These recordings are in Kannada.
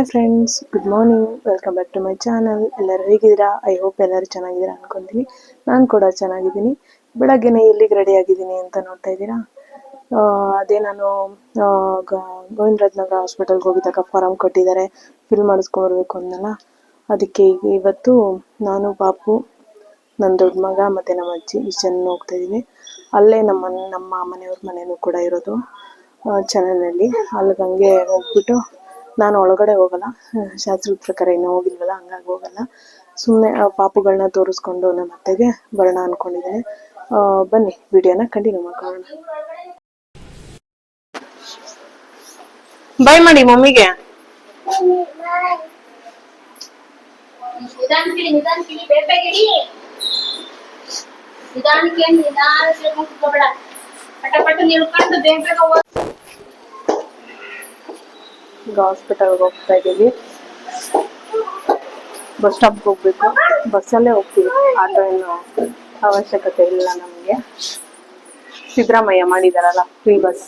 Hi friends good morning welcome back to my channel ಎಲ್ಲರೂ ಹೇಗಿದ್ದೀರಾ? ಐ ಹೋಪ್ ಎಲ್ಲರೂ ಚೆನ್ನಾಗಿದ್ದೀರಾ ಅನ್ಕೊಂತೀನಿ. ನಾನು ಕೂಡ ಚೆನ್ನಾಗಿದ್ದೀನಿ. ಬೆಳಗ್ಗೆನೇ ಎಲ್ಲಿಗೆ ರೆಡಿ ಆಗಿದ್ದೀನಿ ಅಂತ ನೋಡ್ತಾ ಇದ್ದೀರಾ? ಅದೇ ನಾನು ಆ, ಗ- ಗೋವಿಂದರಾಜನಗರ ಹಾಸ್ಪಿಟಲ್ಗೆ ಹೋಗಿದ್ದಾಗ ಫಾರಮ್ ಕೊಟ್ಟಿದ್ದಾರೆ. ಫಿಲ್ ಮಾಡಿಸ್ಕೊಂಬರ್ಬೇಕು ಅಂದಲ್ಲ ಅದಕ್ಕೆ ಇವತ್ತು ನಾನು ಪಾಪು ನನ್ನ ದೊಡ್ಡ ಮಗ ಮತ್ತು ನಮ್ಮ ಅಜ್ಜಿ ಇಷ್ಟು ಜನ ಹೋಗ್ತಾ ಇದ್ದೀನಿ. ಅಲ್ಲೇ ನಮ್ಮ ನಮ್ಮ ಮನೆಯವ್ರ ಮನೇನೂ ಕೂಡ ಇರೋದು ಚೆನ್ನೈನಲ್ಲಿ ಅಲ್ಲಿಗೆ ಹಂಗೆ ಹೋಗ್ಬಿಟ್ಟು ನಾನು ಒಳಗಡೆ ಹೋಗಲ್ಲ. ಶಾಸ್ತ್ರದ ಪ್ರಕಾರ ಇನ್ನೂ ಹೋಗಿಲ್ವಲ್ಲ ಹಂಗಾಗಿ ಹೋಗಲ್ಲ. ಸುಮ್ಮನೆ ಪಾಪುಗಳನ್ನ ತೋರಿಸ್ಕೊಂಡು ನಮ್ಮ ಅತ್ತೆಗೆ ಬರೋಣ ಅನ್ಕೊಂಡಿದ್ದೀನಿ. ಆ, ಬನ್ನಿ ವಿಡಿಯೋನ ಕಂಟಿನ್ಯೂ ಮಾಡ್ಕೊಳ್ಳೋಣ. ಬೈ ಮಾಡಿ ಮಮ್ಮಿಗೆ. ನಿಧಾನಕ್ಕೆ ನಿಧಾನ ಪಟ ಪಟ ನಿಲ್ಕೊಂಡು ಬೇಗ ಬೇಗ ಈಗ ಹಾಸ್ಪಿಟಲ್ಗೆ ಹೋಗ್ತಾ ಇದ್ದೀವಿ. ಬಸ್ ಸ್ಟಾಪ್ಗೆ ಹೋಗ್ಬೇಕು. ಬಸ್ಸಲ್ಲೇ ಹೋಗ್ತೀವಿ. ಆಟೋ ಏನು ಅವಶ್ಯಕತೆ ಇಲ್ಲ ನಮಗೆ. ಸಿದ್ದರಾಮಯ್ಯ ಮಾಡಿದಾರಲ್ಲ ಫ್ರೀ ಬಸ್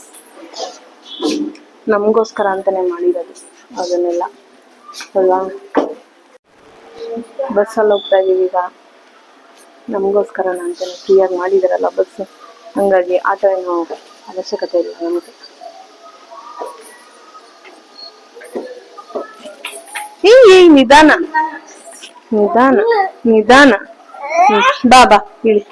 ನಮಗೋಸ್ಕರ ಅಂತಾನೆ ಮಾಡಿರೋದು. ಅದನ್ನೆಲ್ಲ. ಅಲ್ವಾ? ಬಸ್ಸಲ್ಲಿ ಹೋಗ್ತಾ ಇದೀವಿ ಈಗ. ನಮಗೋಸ್ಕರ ಅಂತಾನೆ ಫ್ರೀಯಾಗಿ ಮಾಡಿದಾರಲ್ಲ ಬಸ್ ಹಂಗಾಗಿ ಆಟೋ ಏನು ಅವಶ್ಯಕತೆ ಇಲ್ಲ ನಮಗೆ. ಏ ಏ ನಿಧಾನ. ನಿಧಾನ. ನಿಧಾನ. ಬಾಬಾ ಬಾ ಇಳಿ.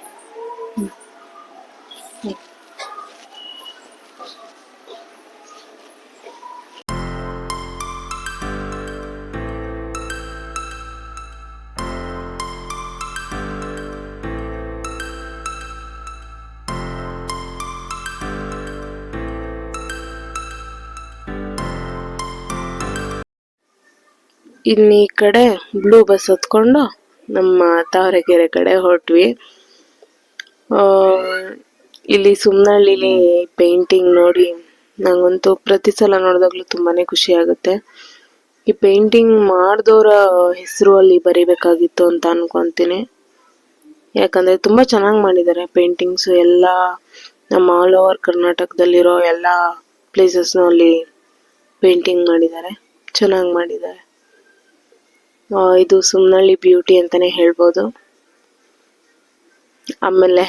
ಇಲ್ಲಿ ಈ ಕಡೆ ಬ್ಲೂ ಬಸ್ ಹತ್ಕೊಂಡು ನಮ್ಮ ತಾವರೆಕೆರೆ ಕಡೆ ಹೊರಟ್ವಿ. ಇಲ್ಲಿ ಸುಮ್ನಹಳ್ಳಿಲಿ ಪೇಂಟಿಂಗ್ ನೋಡಿ ನಂಗಂತೂ ಪ್ರತಿ ಸಲ ನೋಡಿದಾಗ್ಲೂ ತುಂಬಾನೇ ಖುಷಿ ಆಗುತ್ತೆ. ಈ ಪೇಂಟಿಂಗ್ ಮಾಡಿದವರ ಹೆಸರು ಅಲ್ಲಿ ಬರೀಬೇಕಾಗಿತ್ತು ಅಂತ ಅನ್ಕೊಂತೀನಿ. ಯಾಕಂದ್ರೆ ತುಂಬಾ ಚೆನ್ನಾಗಿ ಮಾಡಿದ್ದಾರೆ ಪೇಂಟಿಂಗ್ಸ್ ಎಲ್ಲ. ನಮ್ಮ ಆಲ್ ಓವರ್ ಕರ್ನಾಟಕದಲ್ಲಿರೋ ಎಲ್ಲ ಪ್ಲೇಸಸ್ನೂ ಅಲ್ಲಿ ಪೇಂಟಿಂಗ್ ಮಾಡಿದ್ದಾರೆ. ಚೆನ್ನಾಗಿ ಮಾಡಿದ್ದಾರೆ. ಇದು ಸುಮ್ನಳ್ಳಿ ಬ್ಯೂಟಿ ಅಂತಾನೆ ಹೇಳ್ಬೋದು. ಆಮೇಲೆ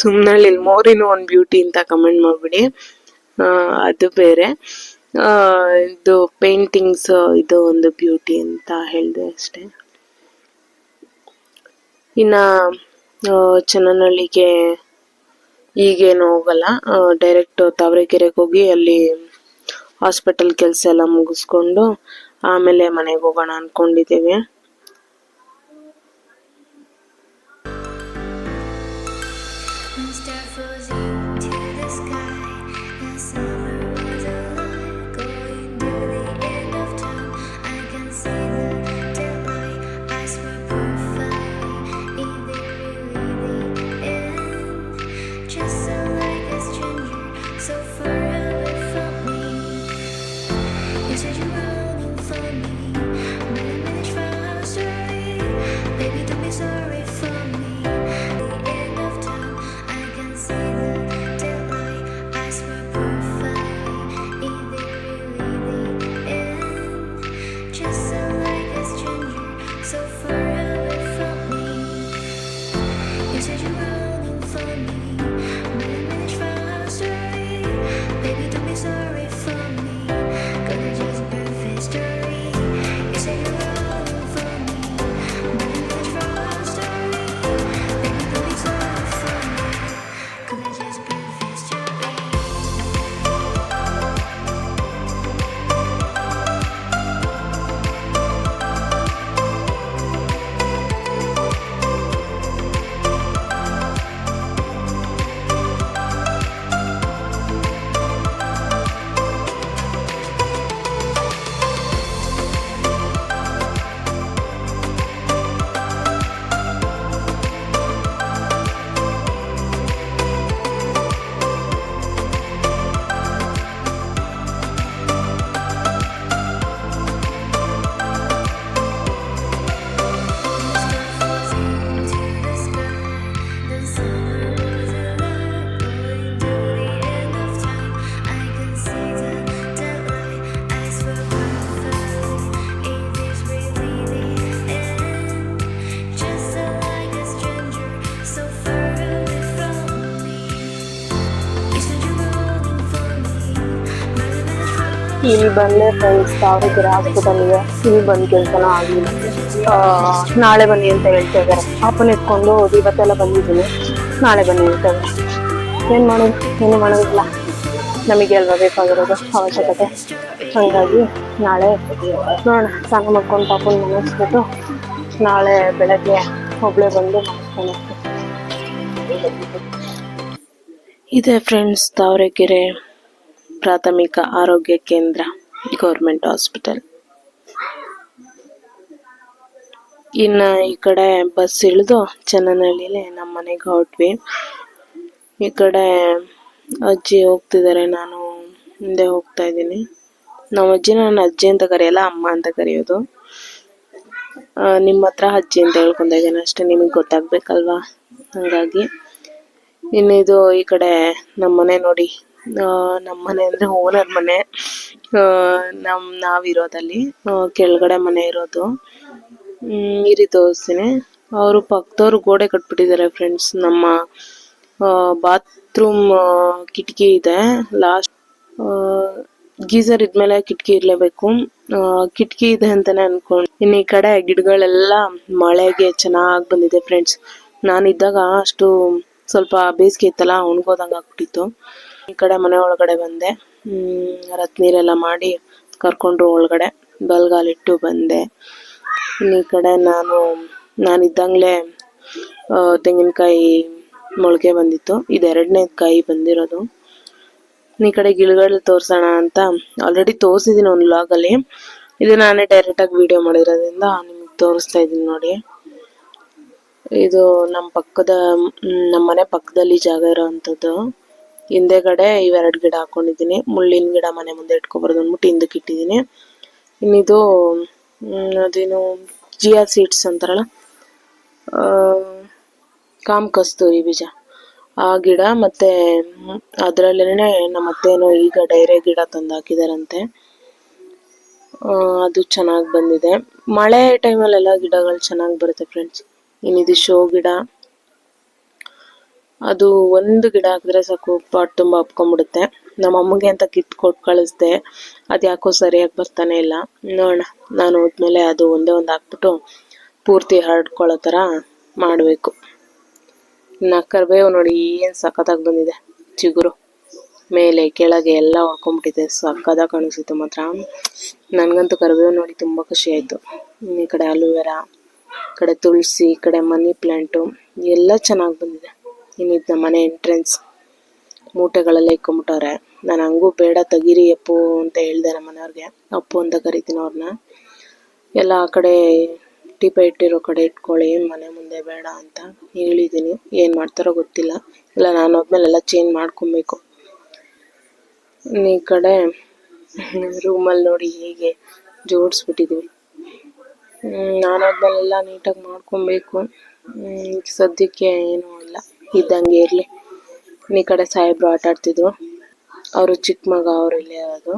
ಸುಮ್ನಳ್ಳಿ ಮೋರಿನೂ ಒಂದು ಬ್ಯೂಟಿ ಅಂತ ಕಮೆಂಟ್ ಮಾಡ್ಬಿಡಿ. ಅದು ಬೇರೆ. ಇದು ಪೇಂಟಿಂಗ್ಸ್ ಇದು ಒಂದು ಬ್ಯೂಟಿ ಅಂತ ಹೇಳಿದೆ ಅಷ್ಟೇ. ಇನ್ನ ಚನ್ನನಹಳ್ಳಿಗೆ ಈಗೇನು ಹೋಗಲ್ಲ. ಡೈರೆಕ್ಟ್ ತಾವರೆಕೆರೆಗೆ ಹೋಗಿ ಅಲ್ಲಿ ಹಾಸ್ಪಿಟಲ್ ಕೆಲಸ ಎಲ್ಲ ಮುಗಿಸ್ಕೊಂಡು ಆಮೇಲೆ ಮನೆಗೆ ಹೋಗೋಣ ಅನ್ಕೊಂಡಿದ್ದೀವಿ ಇಲ್ಲಿ ಬಂದೆ ಫ್ರೆಂಡ್ಸ್ ದಾವಣಗೆರೆ ಹಾಸ್ಪಿಟಲ್ಗೆ ಇಲ್ಲಿ ಬಂದು ಕೆಲಸನ ಆಗಲಿಲ್ಲ ನಾಳೆ ಬನ್ನಿ ಅಂತ ಹೇಳ್ತಾ ಇದ್ದಾರೆ. ಅಪ್ಪನ ಎತ್ಕೊಂಡು ಇವತ್ತೆಲ್ಲ ಬಂದಿದ್ದೀನಿ. ನಾಳೆ ಬನ್ನಿ ಅಂತ ಏನು ಮಾಡೋದು? ಏನು ಮಾಡೋದಿಲ್ಲ. ನಮಗೆ ಅಲ್ವಾ ಬೇಕಾಗಿರೋದು ಅವಶ್ಯಕತೆ? ಹಾಗಾಗಿ ನಾಳೆ ನೋಡೋಣ. ಸ್ನಾನ ಮಾಡ್ಕೊಂಡು ಪಾಪನ ಮನಸ್ಬಿಟ್ಟು ನಾಳೆ ಬೆಳಗ್ಗೆ ಒಬ್ಬಳೇ ಬಂದು ಇದೆ ಫ್ರೆಂಡ್ಸ್ ತಾವರೆಕೆರೆ ಪ್ರಾಥಮಿಕ ಆರೋಗ್ಯ ಕೇಂದ್ರ, ಗೌರ್ಮೆಂಟ್ ಹಾಸ್ಪಿಟಲ್. ಇನ್ನು ಈ ಕಡೆ ಬಸ್ ಇಳಿದು ಚನ್ನನಹಳ್ಳಿಲಿ ನಮ್ಮ ಮನೆಗೆ ಹೊರಟ್ವಿ. ಈ ಕಡೆ ಅಜ್ಜಿ ಹೋಗ್ತಿದ್ದಾರೆ ನಾನು ಮುಂದೆ ಹೋಗ್ತಾ ಇದ್ದೀನಿ. ನಮ್ಮ ಅಜ್ಜಿ ನಾನು ಅಜ್ಜಿ ಅಂತ ಕರೆಯಲ್ಲ, ಅಮ್ಮ ಅಂತ ಕರೆಯೋದು. ನಿಮ್ಮ ಹತ್ರ ಅಜ್ಜಿ ಅಂತ ಹೇಳ್ಕೊಂಡಿದ್ದೀನಿ ಅಷ್ಟೇ ನಿಮಗೆ ಗೊತ್ತಾಗಬೇಕಲ್ವಾ? ಹಾಗಾಗಿ ಇನ್ನು ಇದು ಈ ಕಡೆ ನಮ್ಮ ಮನೆ ನೋಡಿ. ಆ, ನಮ್ಮ ಮನೆ ಅಂದ್ರೆ ಓನರ್ ಮನೆ. ನಮ್ ನಾವಿರೋದಲ್ಲಿ ಕೆಳಗಡೆ ಮನೆ ಇರೋದು. ಈ ರೀತಿ ತೋರಿಸ್ತೀನಿ. ಅವರು ಪಕ್ಕದವ್ರು ಗೋಡೆ ಕಟ್ಬಿಟ್ಟಿದ್ದಾರೆ ಫ್ರೆಂಡ್ಸ್ ನಮ್ಮ ಬಾತ್ರೂಮ್ ಕಿಟಕಿ ಇದೆ. ಲಾಸ್ಟ್ ಗೀಸರ್ ಇದ್ಮೇಲೆ ಕಿಟಕಿ ಇರ್ಲೇಬೇಕು. ಕಿಟಕಿ ಇದೆ ಅಂತಾನೆ ಅನ್ಕೊಂಡು ಇನ್ನು ಈ ಕಡೆ ಗಿಡಗಳೆಲ್ಲ ಮಳೆಗೆ ಚೆನ್ನಾಗ್ ಬಂದಿದೆ ಫ್ರೆಂಡ್ಸ್ ನಾನಿದ್ದಾಗ ಅಷ್ಟು ಸ್ವಲ್ಪ ಬೇಸಿಗೆ ಇತ್ತಲ್ಲ ಒಣಗೋದಂಗೆ ಆಗ್ಬಿಟ್ಟಿತ್ತು. ಈ ಕಡೆ ಮನೆ ಒಳಗಡೆ ಬಂದೆ. ಹ್ಮ್ ನೀರೆಲ್ಲ ಮಾಡಿ ಕರ್ಕೊಂಡ್ರು ಒಳಗಡೆ ಬಲ್ಗಾಲಿಟ್ಟು ಬಂದೆ. ಈ ಕಡೆ ನಾನು ನಾನು ಇದ್ದಂಗ್ಲೆ ತೆಂಗಿನಕಾಯಿ ಮೊಳಕೆ ಬಂದಿತ್ತು. ಇದು ಎರಡನೇ ಕಾಯಿ ಬಂದಿರೋದು. ಈ ಕಡೆ ಗಿಡಗಳು ತೋರ್ಸೋಣ ಅಂತ ಆಲ್ರೆಡಿ ತೋರಿಸಿದ್ದೀನಿ ಒಂದು ಲಾಗಲ್ಲಿ ಇದು ನಾನೇ ಡೈರೆಕ್ಟ್ ಆಗಿ ವಿಡಿಯೋ ಮಾಡಿರೋದ್ರಿಂದ ನಿಮ್ಗೆ ತೋರಿಸ್ತಾ ಇದ್ದೀನಿ ನೋಡಿ. ಇದು ನಮ್ಮ ಪಕ್ಕದ ನಮ್ಮ ಮನೆ ಪಕ್ಕದಲ್ಲಿ ಜಾಗ ಇರೋವಂಥದ್ದು. ಹಿಂದೆಗಡೆ ಇವೆರಡು ಗಿಡ ಹಾಕೊಂಡಿದ್ದೀನಿ. ಮುಳ್ಳಿನ ಗಿಡ ಮನೆ ಮುಂದೆ ಇಟ್ಕೊಬಾರ್ದು ಅಂದ್ಬಿಟ್ಟು ಹಿಂದಕ್ಕೆ ಇಟ್ಟಿದ್ದೀನಿ. ಇನ್ನಿದು ಅದೇನು, ಜಿಯಾ ಸೀಡ್ಸ್ ಅಂತಾರಲ್ಲ? ಕಾಮ್ ಕಸ್ತೂರಿ ಬೀಜ. ಆ ಗಿಡ ಮತ್ತೆ, ಅದರಲ್ಲೇನೆ ನಮ್ಮ ಅತ್ತೇನೋ ಈಗ ಡೈರೆ ಗಿಡ ತಂದು ಹಾಕಿದಾರಂತೆ. ಅದು ಚೆನ್ನಾಗಿ ಬಂದಿದೆ. ಮಳೆ ಟೈಮಲ್ಲೆಲ್ಲ ಗಿಡಗಳು ಚೆನ್ನಾಗಿ ಬರುತ್ತೆ ಫ್ರೆಂಡ್ಸ್ ಇನ್ನಿದು ಶೋ ಗಿಡ. ಅದು ಒಂದು ಗಿಡ ಹಾಕಿದ್ರೆ ಸಾಕು, ಪಾಟ್ ತುಂಬ ಹಬ್ಕೊಂಡ್ಬಿಡುತ್ತೆ ನಮ್ಮ ಅಮ್ಮಗೆ ಅಂತ ಕಿತ್ ಕೊಟ್ಟು ಕಳಿಸ್ದೆ ಅದ್ಯಾಕೋ ಸರಿಯಾಗಿ ಬರ್ತಾನೆ ಇಲ್ಲ. ನೋಡೋಣ, ನಾನು ಹೋದ್ಮೇಲೆ ಅದು ಒಂದೇ ಒಂದು ಹಾಕ್ಬಿಟ್ಟು ಪೂರ್ತಿ ಹರಡ್ಕೊಳ್ಳೋ ಥರ ಮಾಡಬೇಕು. ಇನ್ನು ಕರಿಬೇವು ನೋಡಿ ಏನು ಸಖತ್ತಾಗಿ ಬಂದಿದೆ. ಚಿಗುರು. ಮೇಲೆ, ಕೆಳಗೆ ಎಲ್ಲ ಹಾಕೊಂಡ್ಬಿಟ್ಟಿದೆ. ಸಕ್ಕದಾಗಿ ಕಾಣಿಸಿತ್ತು ಮಾತ್ರ. ನನಗಂತೂ ಕರಿಬೇವು ನೋಡಿ ತುಂಬ ಖುಷಿ ಆಯಿತು. ಈ ಕಡೆ ಅಲೋವೆರಾ ಕಡೆ ತುಳಸಿ, ಈ ಕಡೆ ಮನಿ ಪ್ಲ್ಯಾಂಟು ಎಲ್ಲ ಚೆನ್ನಾಗಿ ಬಂದಿದೆ. ಇನ್ನಿದ್ದು ಮನೆ ಎಂಟ್ರೆನ್ಸ್ ಮೂಟೆಗಳೆಲ್ಲ ಇಕ್ಕೊಂಬಿಟ್ಟವ್ರೆ ನಾನು ಹಂಗೂ ಬೇಡ ತೆಗೀರಿ ಅಪ್ಪು ಅಂತ ಹೇಳ್ದೆ ನಮ್ಮ ಮನೆಯವ್ರಿಗೆ ಅಪ್ಪು ಅಂತ ಕರಿತೀನಿ ಅವ್ರನ್ನ ಎಲ್ಲ ಆ ಕಡೆ ಟೀಪ ಇಟ್ಟಿರೋ ಕಡೆ ಇಟ್ಕೊಳ್ಳಿ, ಮನೆ ಮುಂದೆ ಬೇಡ ಅಂತ ಹೇಳಿದ್ದೀನಿ ಏನು ಮಾಡ್ತಾರೋ ಗೊತ್ತಿಲ್ಲ. ಇಲ್ಲ, ನಾನು ಹೋದ್ಮೇಲೆ ಎಲ್ಲ ಚೇಂಜ್ ಮಾಡ್ಕೊಬೇಕು. ಈ ಕಡೆ ರೂಮಲ್ಲಿ ನೋಡಿ ಹೇಗೆ ಜೋಡಿಸ್ಬಿಟ್ಟಿದ್ದೀವಿ ನಾನು ಹೋದ್ಮೇಲೆಲ್ಲ ನೀಟಾಗಿ ಮಾಡ್ಕೊಬೇಕು. ಸದ್ಯಕ್ಕೆ ಏನೂ ಇಲ್ಲ. ಇದ್ದಂಗೆ ಇರಲಿ. ಈ ಕಡೆ ಸಾಹೇಬ್ರು ಆಟ ಆಡ್ತಿದ್ರು. ಅವರು ಚಿಕ್ಕ ಮಗ, ಅವ್ರು ಇಲ್ಲೇ ಇರೋದು.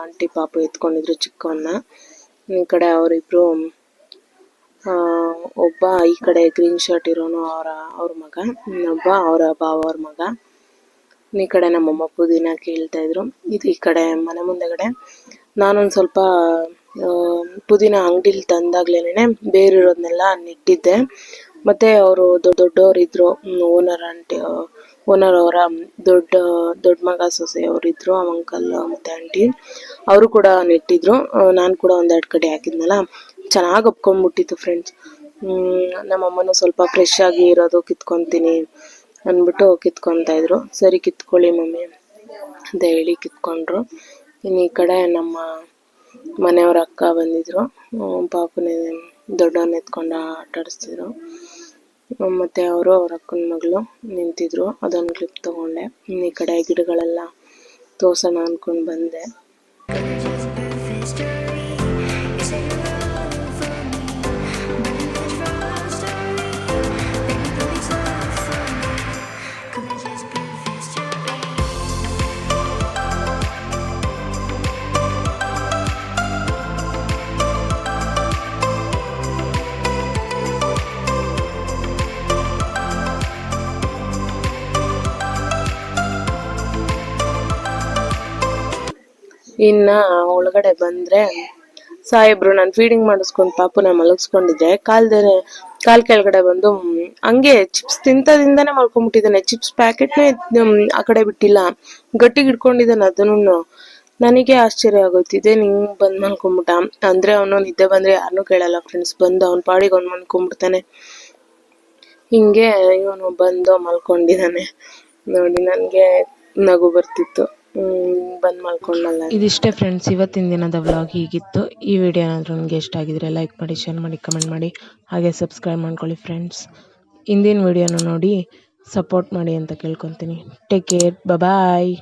ಆಂಟಿ ಪಾಪ ಎತ್ಕೊಂಡಿದ್ರು ಚಿಕ್ಕವನ್ನ ಈ ಕಡೆ ಅವರಿಬ್ರು ಒಬ್ಬ ಈ ಕಡೆ ಗ್ರೀನ್ ಶರ್ಟ್ ಇರೋನು ಅವರ, ಅವ್ರ ಮಗ. ಇನ್ನೊಬ್ಬ ಅವರ ಬಾವ ಅವ್ರ ಮಗ. ಈ ಕಡೆ ನಮ್ಮಮ್ಮ ಪುದೀನ ಕೇಳ್ತಾ ಇದ್ರು. ಇದು ಈ ಕಡೆ ಮನೆ ಮುಂದೆಗಡೆ. ನಾನೊಂದು ಸ್ವಲ್ಪ ಪುದೀನ ಅಂಗಡಿಲಿ ತಂದಾಗ್ಲೇನೆ ಬೇರಿರೋದನ್ನೆಲ್ಲ ನೆಟ್ಟಿದ್ದೆ. ಮತ್ತೆ ಅವರು ದೊಡ್ಡ ದೊಡ್ಡವರು ಇದ್ರು ಓನರ್ ಆಂಟಿ ಓನರ್ ಅವರ ದೊಡ್ಡ ದೊಡ್ಡ ಮಗ ಸೊಸೆ ಅವರಿದ್ರು ಅಂಕಲ್ ಮತ್ತೆ ಆಂಟಿ ಅವರು ಕೂಡ ನೆಟ್ಟಿದ್ರು. ನಾನು ಕೂಡ ಒಂದೆರಡು ಕಡೆ ಹಾಕಿದ್ನಲ್ಲ. ಚೆನ್ನಾಗಿ ಒಪ್ಕೊಂಡ್ಬಿಟ್ಟಿತ್ತು ಫ್ರೆಂಡ್ಸ್ ನಮ್ಮಮ್ಮನೂ ಸ್ವಲ್ಪ ಫ್ರೆಶ್ ಆಗಿ ಇರೋದು ಕಿತ್ಕೊತೀನಿ ಅಂದ್ಬಿಟ್ಟು ಕಿತ್ಕೊತಾ ಇದ್ರು. ಸರಿ ಕಿತ್ಕೊಳ್ಳಿ ಮಮ್ಮಿ ಅಂತ ಹೇಳಿ ಕಿತ್ಕೊಂಡ್ರು. ಇನ್ನು ಈ ಕಡೆ ನಮ್ಮ ಮನೆಯವ್ರ ಅಕ್ಕ ಬಂದಿದ್ರು. ಪಾಪನೇ ದೊಡ್ಡವನ್ನ ಎತ್ಕೊಂಡು ಆಟ ಆಡಿಸ್ತಿದ್ರು. ಹ್ಮ್, ಮತ್ತೆ ಅವರು, ಅವ್ರ ಅಕ್ಕನ ಮಗಳು ನಿಂತಿದ್ರು. ಅದೊಂದು ಕ್ಲಿಪ್ ತಗೊಂಡೆ. ಈ ಕಡೆ ಗಿಡಗಳೆಲ್ಲ ತೋರ್ಸೋಣ ಅನ್ಕೊಂಡ್ ಬಂದೆ. ಇನ್ನ ಒಳಗಡೆ ಬಂದ್ರೆ ಸಾಹೇಬ್ರು ನಾನು ಫೀಡಿಂಗ್ ಮಾಡಿಸ್ಕೊಂಡು ಪಾಪುನ ಮಲಗಿಸ್ಕೊಂಡಿದ್ದೆ. ಕಾಲ್ದೇನೆ, ಕಾಲ್ ಕೆಳಗಡೆ ಬಂದು ಹಂಗೆ ಚಿಪ್ಸ್ ತಿಂತದಿಂದಾನೆ ಮಲ್ಕೊಂಡ್ಬಿಟ್ಟಿದ್ದಾನೆ ಚಿಪ್ಸ್ ಪ್ಯಾಕೆಟ್ನೇ ಆ ಕಡೆ ಬಿಟ್ಟಿಲ್ಲ. ಗಟ್ಟಿಗೆ ಇಟ್ಕೊಂಡಿದ್ದಾನೆ ಅದನ್ನು. ನನಗೆ ಆಶ್ಚರ್ಯ ಆಗೋಯ್ತು. ಇದೇ ಹಿಂಗ್ ಬಂದ್ ಮಲ್ಕೊಂಡ್ಬಿಟ್ಟ ಅಂದ್ರೆ ಅವನು ನಿದ್ದೆ ಬಂದ್ರೆ ಯಾರನ್ನೂ ಕೇಳಲ್ಲ ಫ್ರೆಂಡ್ಸ್ ಬಂದು ಅವ್ನ ಪಾಡಿಗೆ ಅವ್ನು ಮಲ್ಕೊಂಡ್ಬಿಡ್ತಾನೆ ಹಿಂಗೆ ಇವನು ಬಂದು ಮಲ್ಕೊಂಡಿದ್ದಾನೆ. ನೋಡಿ, ನನಗೆ ನಗು ಬರ್ತಿತ್ತು. ಬಂದ್ ಮಾಡ್ಕೊಂಡಲ್ಲ ಇದಿಷ್ಟೇ ಫ್ರೆಂಡ್ಸ್ ಇವತ್ತಿನ ದಿನದ ವ್ಲಾಗ್ ಹೀಗಿತ್ತು. ಈ ವಿಡಿಯೋ ಏನಾದರೂ ನಿಮಗೆ ಇಷ್ಟ ಆಗಿದ್ರೆ ಲೈಕ್ ಮಾಡಿ ಶೇರ್ ಮಾಡಿ ಕಮೆಂಟ್ ಮಾಡಿ, ಹಾಗೆ ಸಬ್ಸ್ಕ್ರೈಬ್ ಮಾಡ್ಕೊಳ್ಳಿ ಫ್ರೆಂಡ್ಸ್ ಹಿಂದಿನ ವಿಡಿಯೋನ ನೋಡಿ ಸಪೋರ್ಟ್ ಮಾಡಿ ಅಂತ ಕೇಳ್ಕೊತೀನಿ. Take care bye